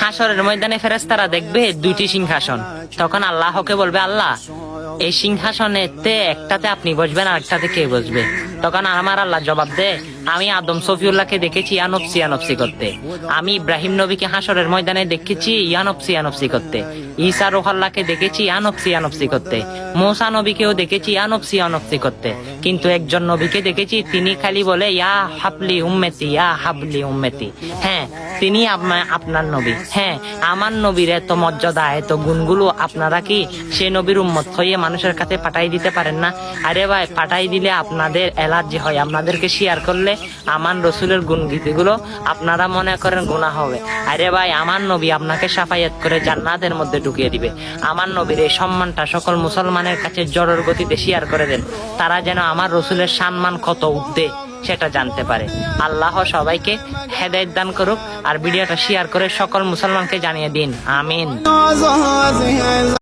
হাসরের ময়দানে ফেরেস্তারা দেখবে দুইটি সিংহাসন। তখন আল্লাহকে বলবে, আল্লাহ, এই সিংহাসনেতে একটাতে আপনি বসবেন আর একটাতে কে বসবে? তখন আমার আল্লাহ জবাব দে আমি আদম সফিউল্লাহকে দেখেছি ইয়ানপসি ইয়ানপসি করতে। আমি ইব্রাহিম নবীকে হাসরের ময়দানে দেখেছি ইয়ানপসি ইয়ানপসি করতে। ঈসা রোহাল্লাহকে দেখেছি ইয়ানপসি ইয়ানপসি করতে। মোসা নবীকেও দেখেছি ইয়ানপসি ইয়ানপসি করতে। কিন্তু একজন নবীকে দেখেছি, তিনি খালি বলে, ইয়া হাবলি উম্মেতি, ইয়া হাবলি উম্মেতি। হ্যাঁ তিনি আপনা- আপনার নবী। হ্যাঁ আমার নবীর এত মর্যাদা, এত গুণগুলো আপনারা কি সে নবীর উম্মত হয়ে মানুষের কাছে পাঠাই দিতে পারেন না? আরে ভাই, পাঠাই দিলে আপনাদের অ্যালার্জি হয়, আপনাদেরকে শেয়ার করলে আমার রসুলের গুণ গীতিগুলো আপনারা মনে করেন গুণা হবে। আরে ভাই, আমার নবী আপনাকে সাফায়াত করে জান্নাতের মধ্যে ঢুকিয়ে দিবে। আমার নবীর এই সম্মানটা সকল মুসলমানের কাছে জড়ের গতিতে শেয়ার করে দেন। তারা যেন আমার রসুলের সম্মান কত উঠবে সেটা জানতে পারে। আল্লাহ সবাইকে হেদায়ত দান করুক আর ভিডিওটা শেয়ার করে সকল মুসলমানকে জানিয়ে দিন। আমিন।